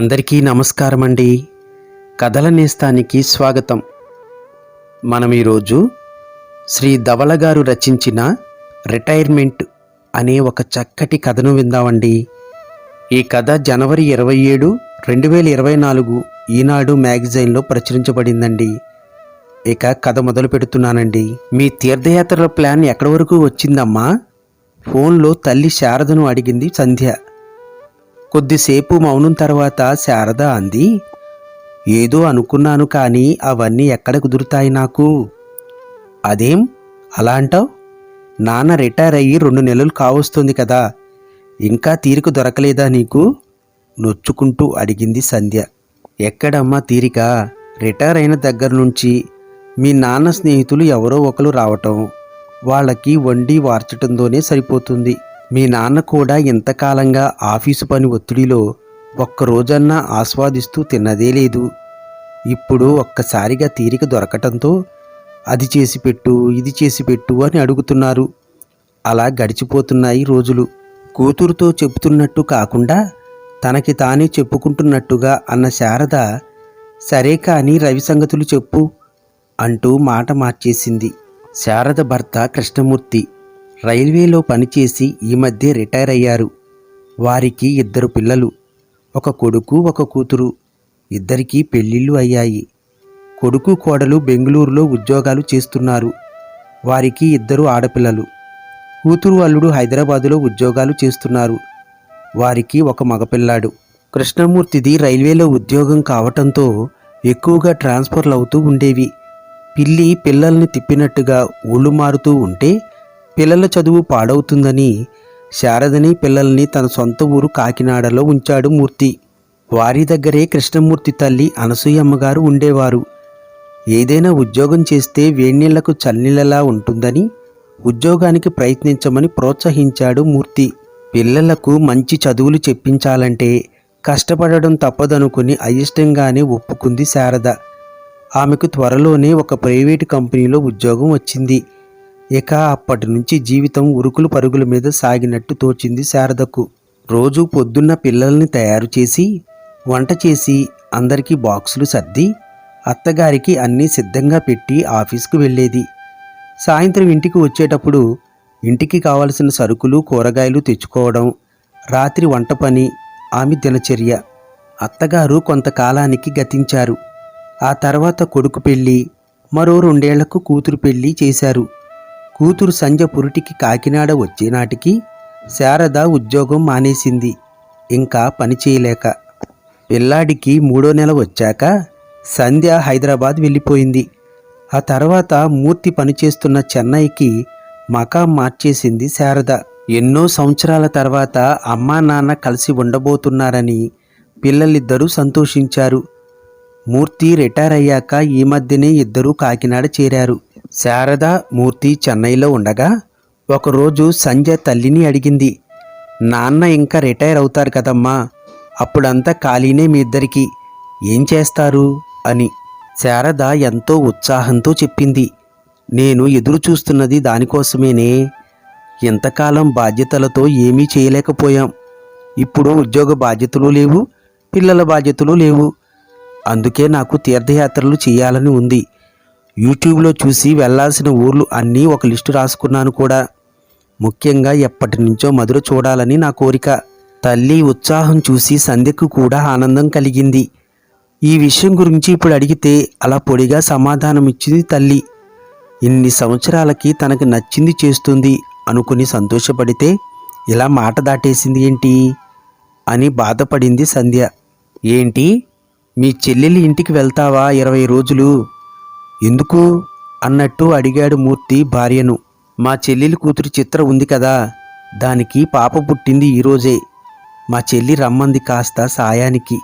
అందరికీ నమస్కారం అండి కథల నేస్తానికి స్వాగతం. మనం ఈరోజు శ్రీ ధవళ గారు రచించిన రిటైర్మెంట్ అనే ఒక చక్కటి కథను విందామండి. ఈ కథ జనవరి ఇరవై ఏడు రెండు వేల ఇరవై నాలుగు ఈనాడు మ్యాగజైన్లో ప్రచురించబడిందండి. ఇక కథ మొదలు పెడుతున్నానండి. మీ తీర్థయాత్రల ప్లాన్ ఎక్కడి వరకు వచ్చిందమ్మా? ఫోన్లో తల్లి శారదను అడిగింది సంధ్య. కొద్దిసేపు మౌనం తర్వాత శారద అంది ఏదో అనుకున్నాను కానీ అవన్నీ ఎక్కడ కుదురుతాయి నాకు? అదేం? అలా అంటావు? నాన్న రిటైర్ అయ్యి రెండు నెలలు కావస్తుంది కదా ఇంకా తీరిక దొరకలేదా నీకు? నొచ్చుకుంటూ అడిగింది సంధ్య. ఎక్కడమ్మా తీరిక? రిటైర్ అయిన దగ్గర నుంచి మీ నాన్న స్నేహితులు ఎవరో ఒకరు రావటం వాళ్ళకి వండి వార్చటంతోనే సరిపోతుంది. మీ నాన్న కూడా ఇంతకాలంగా ఆఫీసు పని ఒత్తిడిలో ఒక్క రోజన్నా ఆస్వాదిస్తూ తిన్నదే లేదు. ఇప్పుడు ఒక్కసారిగా తీరిక దొరకటంతో అది చేసి పెట్టు ఇది చేసి పెట్టు అని అడుగుతున్నారు. అలా గడిచిపోతున్నాయి రోజులు. కూతురుతో చెబుతున్నట్టు కాకుండా తనకి తానే చెప్పుకుంటున్నట్టుగా అన్న శారద సరే కానీ రవి సంగతులు చెప్పు అంటూ మాట మార్చేసింది. శారద భర్త కృష్ణమూర్తి రైల్వేలో పనిచేసి ఈ మధ్య రిటైర్ అయ్యారు వారికి ఇద్దరు పిల్లలు ఒక కొడుకు ఒక కూతురు. ఇద్దరికీ పెళ్ళిళ్ళు అయ్యాయి. కొడుకు కోడలు బెంగళూరులో ఉద్యోగాలు చేస్తున్నారు. వారికి ఇద్దరు ఆడపిల్లలు. కూతురు అల్లుడు హైదరాబాదులో ఉద్యోగాలు చేస్తున్నారు. వారికి ఒక మగపిల్లాడు. కృష్ణమూర్తిది రైల్వేలో ఉద్యోగం కావటంతో ఎక్కువగా ట్రాన్స్ఫర్లు అవుతూ ఉండేవి. పిల్లి పిల్లల్ని తిప్పినట్టుగా ఊళ్ళు మారుతూ ఉంటే పిల్లల చదువు పాడవుతుందని శారదని పిల్లల్ని తన సొంత ఊరు కాకినాడలో ఉంచాడు మూర్తి. వారి దగ్గరే కృష్ణమూర్తి తల్లి అనసూయమ్మగారు ఉండేవారు. ఏదైనా ఉద్యోగం చేస్తే వేణీళ్ళకు చల్నీళ్ళలా ఉంటుందని ఉద్యోగానికి ప్రయత్నించమని ప్రోత్సహించాడు మూర్తి. పిల్లలకు మంచి చదువులు చెప్పించాలంటే కష్టపడడం తప్పదనుకుని అయిష్టంగానే ఒప్పుకుంది శారద. ఆమెకు త్వరలోనే ఒక ప్రైవేటు కంపెనీలో ఉద్యోగం వచ్చింది. ఇక అప్పటి నుంచి జీవితం ఉరుకులు పరుగుల మీద సాగినట్టు తోచింది శారదకు. రోజు పొద్దున్న పిల్లల్ని తయారు చేసి వంట చేసి అందరికీ బాక్సులు సర్ది అత్తగారికి అన్నీ సిద్ధంగా పెట్టి ఆఫీస్కు వెళ్ళేది. సాయంత్రం ఇంటికి వచ్చేటప్పుడు ఇంటికి కావలసిన సరుకులు కూరగాయలు తెచ్చుకోవడం రాత్రి వంట పని ఆమె దినచర్య. అత్తగారు కొంతకాలానికి గతించారు. ఆ తర్వాత కొడుకు పెళ్ళి మరో రెండేళ్ళకు కూతురు పెళ్ళి చేశారు. కూతురు సంజ పురిటికి కాకినాడ వచ్చేనాటికి శారద ఉద్యోగం మానేసింది. ఇంకా పని చేయలేక పిల్లాడికి మూడో నెల వచ్చాక సంధ్య హైదరాబాద్ వెళ్ళిపోయింది. ఆ తర్వాత మూర్తి పనిచేస్తున్న చెన్నైకి మకాం మార్చేసింది శారద. ఎన్నో సంవత్సరాల తర్వాత అమ్మా నాన్న కలిసి ఉండబోతున్నారని పిల్లలిద్దరూ సంతోషించారు. మూర్తి రిటైర్ అయ్యాక ఈ మధ్యనే ఇద్దరూ కాకినాడ చేరారు. శారద మూర్తి చెన్నైలో ఉండగా ఒకరోజు సంజయ్ తల్లిని అడిగింది నాన్న ఇంకా రిటైర్ అవుతారు కదమ్మా అప్పుడంతా ఖాళీనే మీ ఇద్దరికి ఏం చేస్తారు? అని. శారద ఎంతో ఉత్సాహంతో చెప్పింది నేను ఎదురు చూస్తున్నది దానికోసమేనే ఇంతకాలం బాధ్యతలతో ఏమీ చేయలేకపోయాం. ఇప్పుడు ఉద్యోగ బాధ్యతలు లేవు పిల్లల బాధ్యతలు లేవు. అందుకే నాకు తీర్థయాత్రలు చేయాలని ఉంది. యూట్యూబ్లో చూసి వెళ్ళాల్సిన ఊర్లు అన్నీ ఒక లిస్టు రాసుకున్నాను కూడా. ముఖ్యంగా ఎప్పటి నుంచో మధుర చూడాలని నా కోరిక. తల్లి ఉత్సాహం చూసి సంధ్యకు కూడా ఆనందం కలిగింది. ఈ విషయం గురించి ఇప్పుడు అడిగితే అలా పొడిగా సమాధానం ఇచ్చింది తల్లి. ఇన్ని సంవత్సరాలకి తనకు నచ్చింది చేస్తుంది అనుకుని సంతోషపడితే ఇలా మాట దాటేసింది ఏంటి? అని బాధపడింది సంధ్య. ఏంటి? మీ చెల్లెలి ఇంటికి వెళ్తావా? ఇరవై రోజులు ఎందుకు అన్నట్టు అడిగాడు మూర్తి భార్యను. మా చెల్లెలి కూతురు చిత్ర ఉంది కదా దానికి పాప పుట్టింది ఈరోజే మా చెల్లి రమ్మంది కాస్త సాయానికి.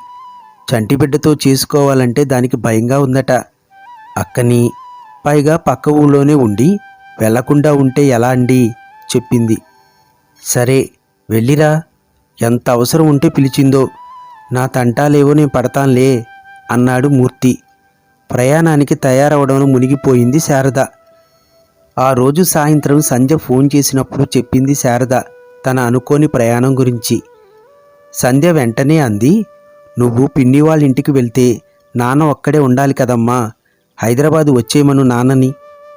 చంటిబిడ్డతో చేసుకోవాలంటే దానికి భయంగా ఉందట. అక్కని పైగా పక్క ఊళ్ళోనే ఉండి వెళ్ళకుండా ఉంటే ఎలా అండి? చెప్పింది. సరే వెళ్ళిరా. ఎంత అవసరం ఉంటే పిలిచిందో. నా తంటాలేవో నేను పడతాన్లే అన్నాడు మూర్తి. ప్రయాణానికి తయారవడంలో మునిగిపోయింది శారద. ఆ రోజు సాయంత్రం సంజ ఫోన్ చేసినప్పుడు చెప్పింది శారద తన అనుకోని ప్రయాణం గురించి. సంధ్య వెంటనే అంది నువ్వు పిన్ని వాళ్ళ ఇంటికి వెళ్తే నాన్న ఒక్కడే ఉండాలి కదమ్మా. హైదరాబాద్ వచ్చేయమను నాన్నని.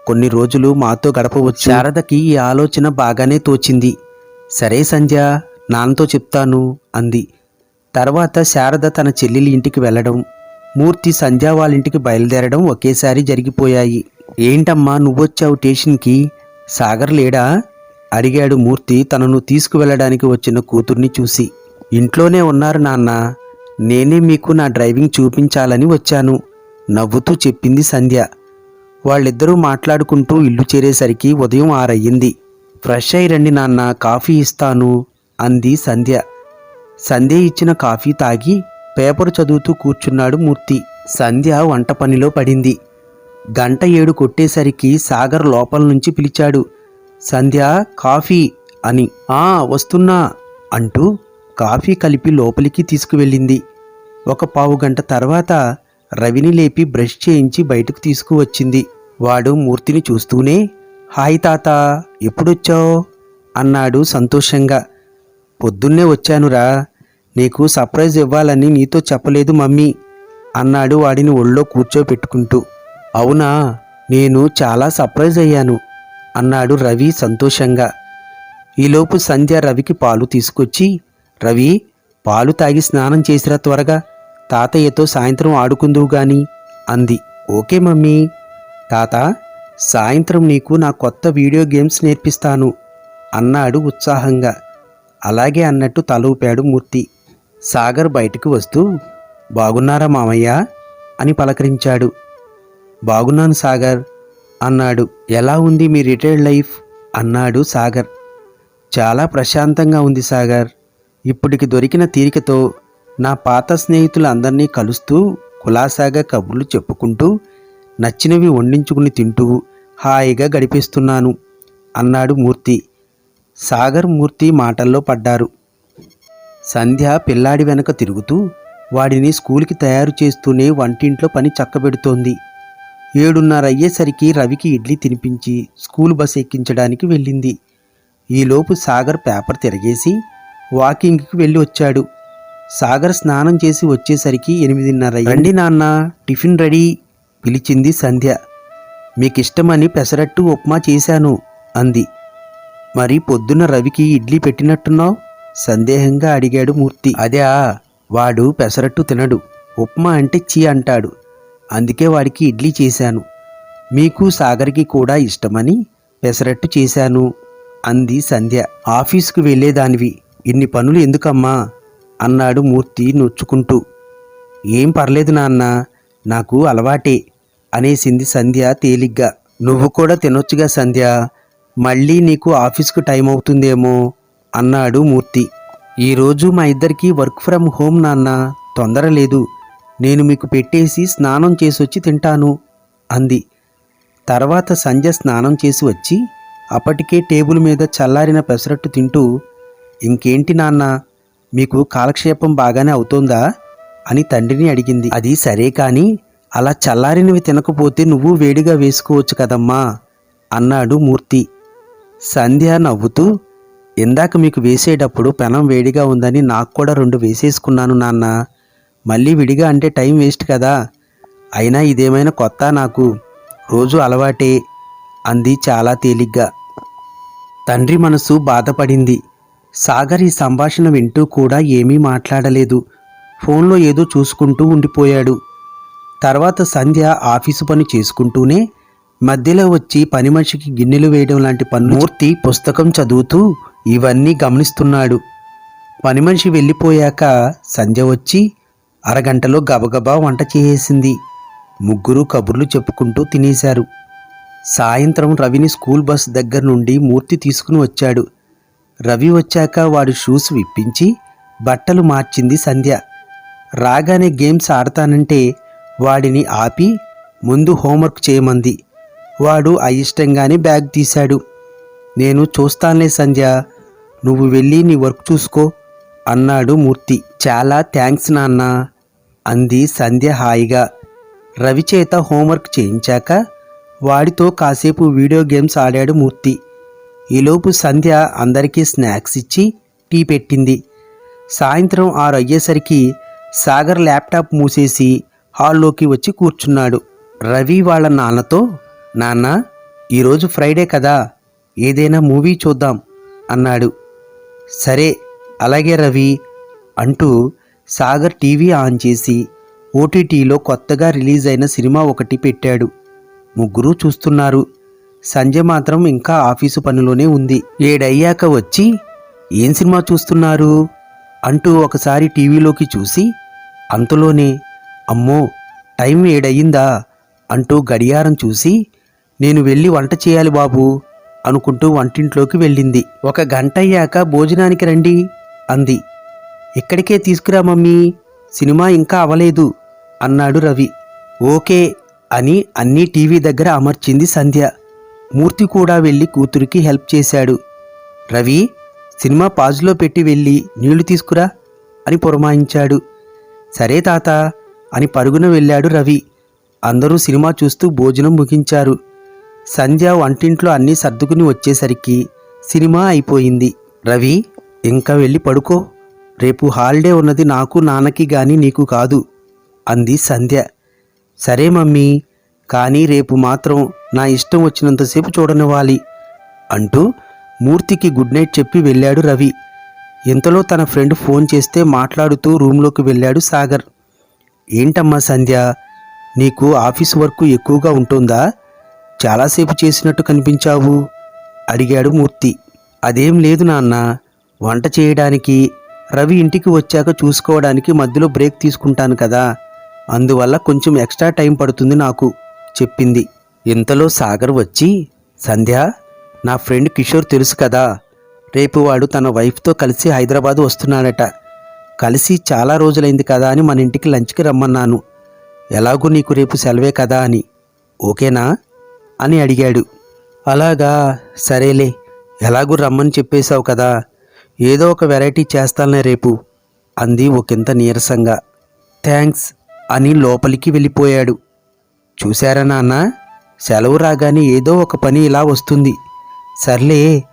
కొన్ని రోజులు మాతో గడపవచ్చు. శారదకి ఈ ఆలోచన బాగానే తోచింది. సరే సంధ్య నాన్నతో చెప్తాను అంది. తర్వాత శారద తన చెల్లెలి ఇంటికి వెళ్ళడం మూర్తి సంధ్యా వాళ్ళ ఇంటికి బయలుదేరడం ఒకేసారి జరిగిపోయాయి. ఏంటమ్మా నువ్వొచ్చావు స్టేషన్కి? సాగర్ లేడా? అడిగాడు మూర్తి తనను తీసుకువెళ్ళడానికి వచ్చిన కూతుర్ని చూసి. ఇంట్లోనే ఉన్నారు నాన్న. నేనే మీకు నా డ్రైవింగ్ చూపించాలని వచ్చాను. నవ్వుతూ చెప్పింది సంధ్య. వాళ్ళిద్దరూ మాట్లాడుకుంటూ ఇల్లు చేరేసరికి ఉదయం ఆరయ్యింది. ఫ్రెష్ అయి రండి నాన్న కాఫీ ఇస్తాను అంది సంధ్య. సంధ్య ఇచ్చిన కాఫీ తాగి పేపర్ చదువుతూ కూర్చున్నాడు మూర్తి. సంధ్య వంట పనిలో పడింది. గంట ఏడు కొట్టేసరికి సాగర్ లోపల నుంచి పిలిచాడు. సంధ్య కాఫీ అని. ఆ వస్తున్నా అంటూ కాఫీ కలిపి లోపలికి తీసుకువెళ్ళింది. ఒక పావు గంట తర్వాత రవిని లేపి బ్రష్ చేయించి బయటకు తీసుకువచ్చింది. వాడు మూర్తిని చూస్తూనే హాయ్ తాత ఎప్పుడొచ్చావు? అన్నాడు సంతోషంగా. పొద్దున్నే వచ్చానురా. నీకు సర్ప్రైజ్ ఇవ్వాలని నీతో చెప్పలేదు మమ్మీ అన్నాడు వాడిని ఒళ్ళో కూర్చోపెట్టుకుంటూ అవునా నేను చాలా సర్ప్రైజ్ అయ్యాను అన్నాడు రవి సంతోషంగా. ఈలోపు సంధ్య రవికి పాలు తీసుకొచ్చి రవి పాలు తాగి స్నానం చేసిరా త్వరగా తాతయ్యతో సాయంత్రం ఆడుకుందువు గాని అంది. Okay mummy. తాత సాయంత్రం నీకు నా కొత్త వీడియో గేమ్స్ నేర్పిస్తాను అన్నాడు ఉత్సాహంగా. అలాగే అన్నట్టు తలూపాడు మూర్తి. సాగర్ బయటికి వస్తూ బాగున్నారా మామయ్య అని పలకరించాడు. బాగున్నాను సాగర్ అన్నాడు. ఎలా ఉంది మీ రిటైర్డ్ లైఫ్ అన్నాడు సాగర్. చాలా ప్రశాంతంగా ఉంది సాగర్. ఇప్పటికి దొరికిన తీరికతో నా పాత స్నేహితులందరినీ కలుస్తూ కులాసాగా కబుర్లు చెప్పుకుంటూ నచ్చినవి వండించుకుని తింటూ హాయిగా గడిపేస్తున్నాను అన్నాడు మూర్తి. సాగర్ మూర్తి మాటల్లో పడ్డారు. సంధ్య పిల్లాడి వెనక తిరుగుతూ వాడిని స్కూల్కి తయారు చేస్తూనే వంటింట్లో పని చక్కబెడుతోంది. ఏడున్నర అయ్యేసరికి రవికి ఇడ్లీ తినిపించి స్కూల్ బస్ ఎక్కించడానికి వెళ్ళింది. ఈలోపు సాగర్ పేపర్ తిరగేసి వాకింగ్కి వెళ్ళి వచ్చాడు. సాగర్ స్నానం చేసి వచ్చేసరికి ఎనిమిదిన్నర రండి నాన్న టిఫిన్ రెడీ పిలిచింది సంధ్య. మీకిష్టమని పెసరట్టు ఉప్మా చేశాను అంది. మరి పొద్దున్న రవికి ఇడ్లీ పెట్టినట్టున్నావు? సందేహంగా అడిగాడు మూర్తి. అదే వాడు పెసరట్టు తినడు. ఉప్మా అంటే చీ అంటాడు. అందుకే వాడికి ఇడ్లీ చేశాను. మీకు సాగర్కి కూడా ఇష్టమని పెసరట్టు చేశాను అంది సంధ్య. ఆఫీసుకు వెళ్ళేదానివి. ఇన్ని పనులు ఎందుకమ్మా? అన్నాడు మూర్తి నొచ్చుకుంటూ. ఏం పర్లేదు నాన్న నాకు అలవాటే అనేసింది సంధ్య తేలిగ్గా. నువ్వు కూడా తినొచ్చుగా సంధ్య. మళ్ళీ నీకు ఆఫీస్కు టైం అవుతుందేమో అన్నాడు మూర్తి. ఈరోజు మా ఇద్దరికి వర్క్ ఫ్రమ్ హోమ్ నాన్న. తొందర లేదు. నేను మీకు పెట్టేసి స్నానం చేసి వచ్చి తింటాను అంది. తర్వాత సంధ్య స్నానం చేసి వచ్చి అప్పటికే టేబుల్ మీద చల్లారిన పెసరట్టు తింటూ ఇంకేంటి నాన్న మీకు కాలక్షేపం బాగానే అవుతోందా? అని తండ్రిని అడిగింది. అది సరే కాని అలా చల్లారినవి తినకపోతే నువ్వు వేడిగా వేసుకోవచ్చు కదమ్మా అన్నాడు మూర్తి. సంధ్య నవ్వుతూ ఇందాక మీకు వేసేటప్పుడు పెనం వేడిగా ఉందని నాకు కూడా రెండు వేసేసుకున్నాను నాన్న. మళ్ళీ విడిగా అంటే టైం వేస్ట్ కదా. అయినా ఇదేమైనా కొత్త నాకు. రోజు అలవాటే అంది చాలా తేలిగ్గా. తండ్రి మనసు బాధపడింది. సాగర్ ఈ సంభాషణ వింటూ కూడా ఏమీ మాట్లాడలేదు. ఫోన్లో ఏదో చూసుకుంటూ ఉండిపోయాడు. తర్వాత సంధ్య ఆఫీసు పని చేసుకుంటూనే మధ్యలో వచ్చి పని మనిషికి గిన్నెలు వేయడం లాంటి పని మూర్తి పుస్తకం చదువుతూ ఇవన్నీ గమనిస్తున్నాడు. పని మనిషి వెళ్ళిపోయాక సంధ్య వచ్చి అరగంటలో గబగబా వంట చేసేసింది. ముగ్గురు కబుర్లు చెప్పుకుంటూ తినేశారు. సాయంత్రం రవిని స్కూల్ బస్ దగ్గర నుండి మూర్తి తీసుకుని వచ్చాడు. రవి వచ్చాక వాడు షూస్ విప్పించి బట్టలు మార్చింది సంధ్య. రాగానే గేమ్స్ ఆడతానంటే వాడిని ఆపి ముందు హోంవర్క్ చేయమంది. వాడు అయిష్టంగానే బ్యాగ్ తీశాడు. నేను చూస్తానులే సంధ్య నువ్వు వెళ్ళి నీ వర్క్ చూసుకో అన్నాడు మూర్తి. చాలా థ్యాంక్స్ నాన్న అంది సంధ్య హాయిగా. రవి చేత హోంవర్క్ చేయించాక వాడితో కాసేపు వీడియో గేమ్స్ ఆడాడు మూర్తి. ఈలోపు సంధ్య అందరికీ స్నాక్స్ ఇచ్చి టీ పెట్టింది. సాయంత్రం ఆరు అయ్యేసరికి సాగర్ ల్యాప్టాప్ మూసేసి హాల్లోకి వచ్చి కూర్చున్నాడు. రవి వాళ్ళ నాన్నతో నాన్న ఈరోజు ఫ్రైడే కదా ఏదైనా మూవీ చూద్దాం అన్నాడు. సరే అలాగే రవి అంటూ సాగర్ టీవీ ఆన్ చేసి ఓటీటీలో కొత్తగా రిలీజ్ అయిన సినిమా ఒకటి పెట్టాడు. ముగ్గురు చూస్తున్నారు. సంజయ్ మాత్రం ఇంకా ఆఫీసు పనిలోనే ఉంది. ఏడయ్యాక వచ్చి ఏం సినిమా చూస్తున్నారు? అంటూ ఒకసారి టీవీలోకి చూసి అంతలోనే అమ్మో టైం ఏడయ్యిందా? అంటూ గడియారం చూసి నేను వెళ్ళి వంట చేయాలి బాబు. అనుకుంటూ వంటింట్లోకి వెళ్ళింది. ఒక గంట అయ్యాక భోజనానికి రండి అంది. ఇక్కడికే తీసుకురా మమ్మీ? సినిమా ఇంకా అవలేదు అన్నాడు రవి. ఓకే అని అన్నీ టీవీ దగ్గర అమర్చింది సంధ్య. మూర్తి కూడా వెళ్ళి కూతురికి హెల్ప్ చేశాడు. రవి సినిమా పాజులో పెట్టి వెళ్ళి నీళ్ళు తీసుకురా అని పురమాయించాడు. సరే తాత అని పరుగున వెళ్ళాడు రవి. అందరూ సినిమా చూస్తూ భోజనం ముగించారు. సంధ్య వంటింట్లో అన్నీ సర్దుకుని వచ్చేసరికి సినిమా అయిపోయింది. రవి ఇంకా వెళ్ళి పడుకో. రేపు హాలిడే ఉన్నది నాకు నాన్నకి గాని నీకు కాదు అంది సంధ్య. సరే మమ్మీ కానీ రేపు మాత్రం నా ఇష్టం వచ్చినంతసేపు చూడనివ్వాలి అంటూ మూర్తికి గుడ్ నైట్ చెప్పి వెళ్ళాడు రవి. ఇంతలో తన ఫ్రెండ్ ఫోన్ చేస్తే మాట్లాడుతూ రూమ్లోకి వెళ్ళాడు సాగర్. ఏంటమ్మా సంధ్య నీకు ఆఫీస్ వర్క్ ఎక్కువగా ఉంటుందా? చాలాసేపు చేసినట్టు కనిపించావు? అడిగాడు మూర్తి. అదేం లేదు నాన్న. వంట చేయడానికి రవి ఇంటికి వచ్చాక చూసుకోవడానికి మధ్యలో బ్రేక్ తీసుకుంటాను కదా. అందువల్ల కొంచెం ఎక్స్ట్రా టైం పడుతుంది నాకు చెప్పింది. ఇంతలో సాగర్ వచ్చి సంధ్య నా ఫ్రెండ్ కిషోర్ తెలుసు కదా. రేపు వాడు తన వైఫ్తో కలిసి హైదరాబాద్ వస్తున్నాడట. కలిసి చాలా రోజులైంది కదా అని మన ఇంటికి లంచ్కి రమ్మన్నాను. ఎలాగూ నీకు రేపు సెలవే కదా అని. ఓకేనా? అని అడిగాడు. అలాగా సరేలే ఎలాగూ రమ్మని చెప్పేశావు కదా ఏదో ఒక వెరైటీ చేస్తానులే రేపు అంది ఒకంత నీరసంగా. థ్యాంక్స్ అని లోపలికి వెళ్ళిపోయాడు. చూశారా నాన్న సెలవు రాగానే ఏదో ఒక పని ఇలా వస్తుంది. సర్లే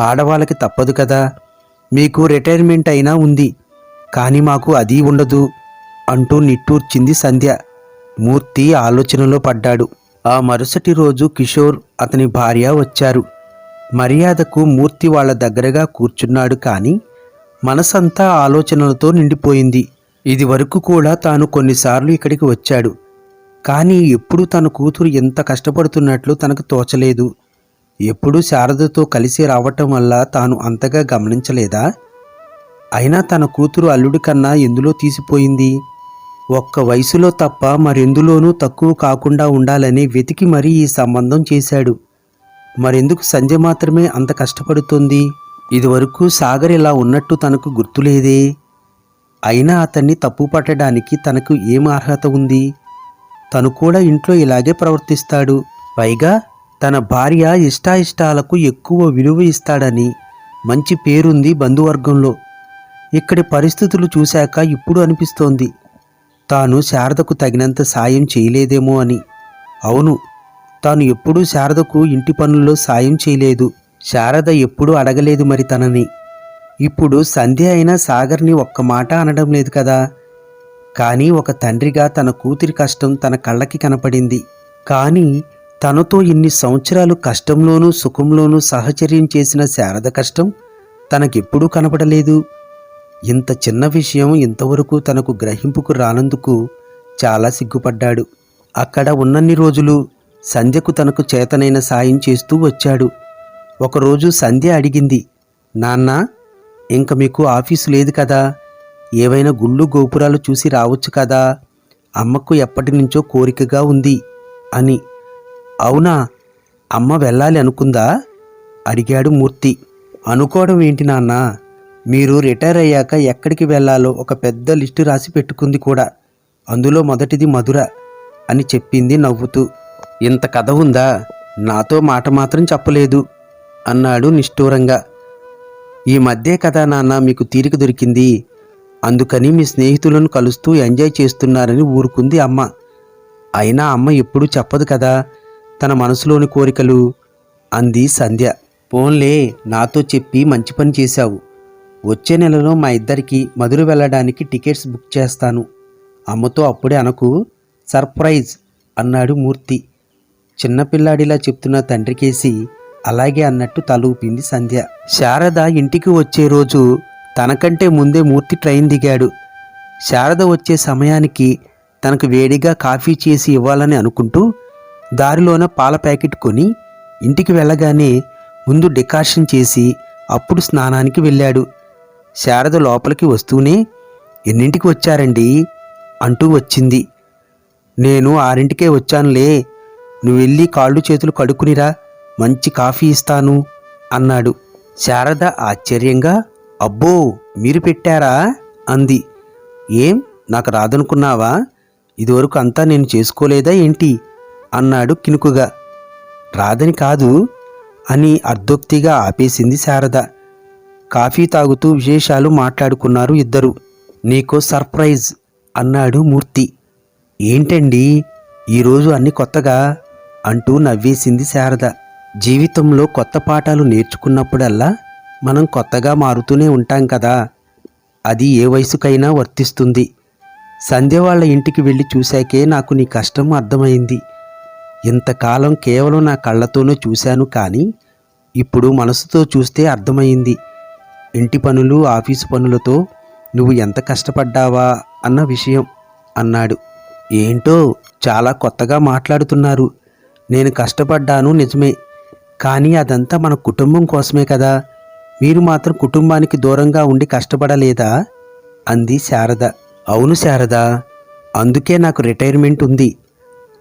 ఆడవాళ్ళకి తప్పదు కదా మీకు రిటైర్మెంట్ అయినా ఉంది కానీ మాకు అది ఉండదు అంటూ నిట్టూర్చింది సంధ్య. మూర్తి ఆలోచనలో పడ్డాడు. ఆ మరుసటి రోజు కిషోర్ అతని భార్య వచ్చారు. మర్యాదకు మూర్తి వాళ్ళ దగ్గరగా కూర్చున్నాడు కానీ మనసంతా ఆలోచనలతో నిండిపోయింది. ఇది వరకు కూడా తాను కొన్నిసార్లు ఇక్కడికి వచ్చాడు. కానీ ఎప్పుడు తన కూతురు ఎంత కష్టపడుతున్నట్లు తనకు తోచలేదు. ఎప్పుడూ శారదతో కలిసి రావటం వల్ల తాను అంతగా గమనించలేదా? అయినా తన కూతురు అల్లుడి కన్నా ఎందులో తీసిపోయింది? ఒక్క వయసులో తప్ప మరెందులోనూ తక్కువ కాకుండా ఉండాలని వెతికి మరీ ఈ సంబంధం చేశాడు. మరెందుకు సంధ్య మాత్రమే అంత కష్టపడుతోంది? ఇదివరకు సాగర్ ఇలా ఉన్నట్టు తనకు గుర్తులేదే? అయినా అతన్ని తప్పు పట్టడానికి తనకు ఏం అర్హత ఉంది? తను కూడా ఇంట్లో ఇలాగే ప్రవర్తిస్తాడు. పైగా తన భార్య ఇష్టాయిష్టాలకు ఎక్కువ విలువ ఇస్తాడని మంచి పేరుంది బంధువర్గంలో. ఇక్కడి పరిస్థితులు చూశాక ఇప్పుడు అనిపిస్తోంది. తాను శారదకు తగినంత సాయం చేయలేదేమో అని. అవును తాను ఎప్పుడూ శారదకు ఇంటి పనుల్లో సాయం చేయలేదు. శారద ఎప్పుడూ అడగలేదు మరి తనని. ఇప్పుడు సంధ్య అయినా సాగర్ని ఒక్క మాట అనడం లేదు కదా. కానీ ఒక తండ్రిగా తన కూతురి కష్టం తన కళ్ళకి కనపడింది. కానీ తనతో ఇన్ని సంవత్సరాలు కష్టంలోనూ సుఖంలోనూ సహచర్యం చేసిన శారద కష్టం తనకెప్పుడూ కనపడలేదు. ఇంత చిన్న విషయం ఇంతవరకు తనకు గ్రహింపుకు రానందుకు చాలా సిగ్గుపడ్డాడు. అక్కడ ఉన్నన్ని రోజులు సంధ్యకు తనకు చేతనైన సాయం చేస్తూ వచ్చాడు. ఒకరోజు సంధ్య అడిగింది నాన్న ఇంక మీకు ఆఫీసు లేదు కదా? ఏవైనా గుళ్ళు గోపురాలు చూసి రావచ్చు కదా? అమ్మకు ఎప్పటి నుంచో కోరికగా ఉంది అని. అవునా అమ్మ వెళ్ళాలి అనుకుందా? అడిగాడు మూర్తి. అనుకోవడం ఏంటి నాన్న? మీరు రిటైర్ అయ్యాక ఎక్కడికి వెళ్ళాలో ఒక పెద్ద లిస్టు రాసి పెట్టుకుంది కూడా. అందులో మొదటిది మధుర అని చెప్పింది నవ్వుతూ. ఇంత కథ ఉందా? నాతో మాట మాత్రం చెప్పలేదు అన్నాడు నిష్ఠూరంగా. ఈ మధ్యే కదా నాన్న మీకు తీరిక దొరికింది. అందుకని మీ స్నేహితులను కలుస్తూ ఎంజాయ్ చేస్తున్నారని ఊరుకుంది అమ్మ. అయినా అమ్మ ఎప్పుడూ చెప్పదు కదా తన మనసులోని కోరికలు అంది సంధ్య. పోన్లే నాతో చెప్పి మంచి పని చేశావు. వచ్చే నెలలో మా ఇద్దరికి మధుర వెళ్ళడానికి టికెట్స్ బుక్ చేస్తాను. అమ్మతో అప్పుడే అనకు సర్ప్రైజ్ అన్నాడు మూర్తి. చిన్నపిల్లాడిలా చెప్తున్న తండ్రికేసి అలాగే అన్నట్టు తలూపింది సంధ్య. శారద ఇంటికి వచ్చే రోజు తనకంటే ముందే మూర్తి ట్రైన్ దిగాడు. శారద వచ్చే సమయానికి తనకు వేడిగా కాఫీ చేసి ఇవ్వాలని అనుకుంటూ దారిలోన పాల ప్యాకెట్ కొని ఇంటికి వెళ్ళగానే ముందు డికాషన్ చేసి అప్పుడు స్నానానికి వెళ్ళాడు. శారద లోపలికి వస్తూనే ఎన్నింటికి వచ్చారండి? అంటూ వచ్చింది. నేను ఆరింటికే వచ్చానులే. నువ్వు వెళ్ళి కాళ్ళు చేతులు కడుక్కునిరా. మంచి కాఫీ ఇస్తాను అన్నాడు. శారద ఆశ్చర్యంగా అబ్బో మీరు పెట్టారా? అంది. ఏం నాకు రాదనుకున్నావా? ఇదివరకు అంతా నేను చేసుకోలేదా ఏంటి? అన్నాడు కినుకుగా. రాదని కాదు అని అర్ధోక్తిగా ఆపేసింది శారద. కాఫీ తాగుతూ విశేషాలు మాట్లాడుకున్నారు ఇద్దరు. నీకో సర్ప్రైజ్ అన్నాడు మూర్తి. ఏంటండి ఈరోజు అన్ని కొత్తగా? అంటూ నవ్వేసింది శారద. జీవితంలో కొత్త పాఠాలు నేర్చుకున్నప్పుడల్లా మనం కొత్తగా మారుతూనే ఉంటాం కదా. అది ఏ వయసుకైనా వర్తిస్తుంది. సంధ్య వాళ్ళ ఇంటికి వెళ్ళి చూశాకే నాకు నీ కష్టం అర్థమైంది. ఇంతకాలం కేవలం నా కళ్ళతోనే చూశాను కానీ ఇప్పుడు మనసుతో చూస్తే అర్థమైంది. ఇంటి పనులు ఆఫీసు పనులతో నువ్వు ఎంత కష్టపడ్డావా అన్న విషయం అన్నాడు. ఏంటో చాలా కొత్తగా మాట్లాడుతున్నారు. నేను కష్టపడ్డాను నిజమే కానీ అదంతా మన కుటుంబం కోసమే కదా. మీరు మాత్రం కుటుంబానికి దూరంగా ఉండి కష్టపడలేదా? అంది శారద. అవును శారద అందుకే నాకు రిటైర్మెంట్ ఉంది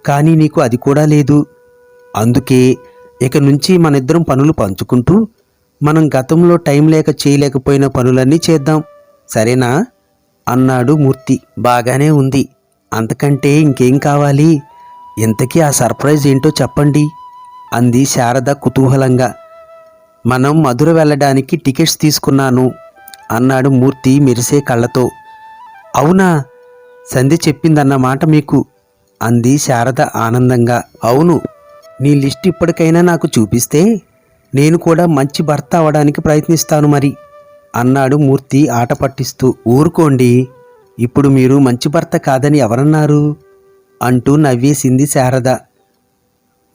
కానీ నీకు అది కూడా లేదు. అందుకే ఇక నుంచి మనిద్దరం పనులు పంచుకుంటూ మనం గతంలో టైం లేక చేయలేకపోయిన పనులన్నీ చేద్దాం. సరేనా? అన్నాడు మూర్తి. బాగానే ఉంది. అంతకంటే ఇంకేం కావాలి? ఇంతకీ ఆ సర్ప్రైజ్ ఏంటో చెప్పండి అంది శారద కుతూహలంగా. మనం మధుర వెళ్ళడానికి టికెట్స్ తీసుకున్నాను అన్నాడు మూర్తి మెరిసే కళ్ళతో. అవునా? సంధి చెప్పిందన్నమాట మీకు అంది శారద ఆనందంగా. అవును. నీ లిస్ట్ ఇప్పటికైనా నాకు చూపిస్తే నేను కూడా మంచి భర్త అవడానికి ప్రయత్నిస్తాను మరి అన్నాడు మూర్తి ఆట పట్టిస్తూ. ఊరుకోండి ఇప్పుడు మీరు మంచి భర్త కాదని ఎవరన్నారు? అంటూ నవ్వేసింది శారద.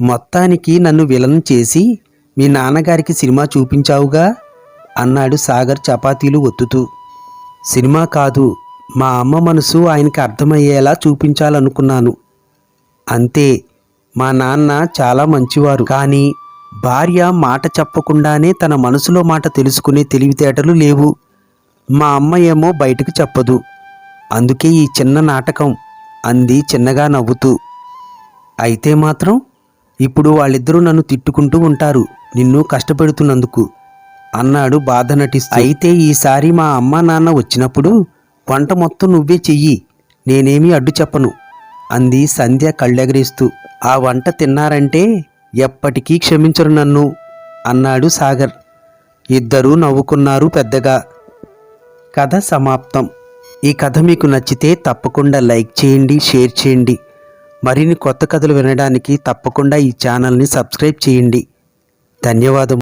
మొత్తానికి నన్ను విలన్ చేసి మీ నాన్నగారికి సినిమా చూపించావుగా? అన్నాడు సాగర్ చపాతీలు ఒత్తుతూ. సినిమా కాదు మా అమ్మ మనసు ఆయనకి అర్థమయ్యేలా చూపించాలనుకున్నాను. అంతే మా నాన్న చాలా మంచివారు కానీ భార్య మాట చెప్పకుండానే తన మనసులో మాట తెలుసుకునే తెలివితేటలు లేవు. మా అమ్మ ఏమో బయటకు చెప్పదు. అందుకే ఈ చిన్న నాటకం అంది చిన్నగా నవ్వుతూ. అయితే మాత్రం ఇప్పుడు వాళ్ళిద్దరూ నన్ను తిట్టుకుంటూ ఉంటారు. నిన్ను కష్టపెడుతున్నందుకు అన్నాడు బాధ నటిస్తూ. అయితే ఈసారి మా అమ్మ నాన్న వచ్చినప్పుడు వంట మొత్తం నువ్వే చెయ్యి. నేనేమీ అడ్డు చెప్పను అంది సంధ్య కళ్ళెగరేస్తూ. ఆ వంట తిన్నారంటే ఎప్పటికీ క్షమించరు నన్ను అన్నాడు సాగర్. ఇద్దరూ నవ్వుకున్నారు పెద్దగా. కథ సమాప్తం. ఈ కథ మీకు నచ్చితే తప్పకుండా లైక్ చేయండి షేర్ చేయండి. మరిన్ని కొత్త కథలు వినడానికి తప్పకుండా ఈ ఛానల్ని సబ్స్క్రైబ్ చేయండి. ధన్యవాదం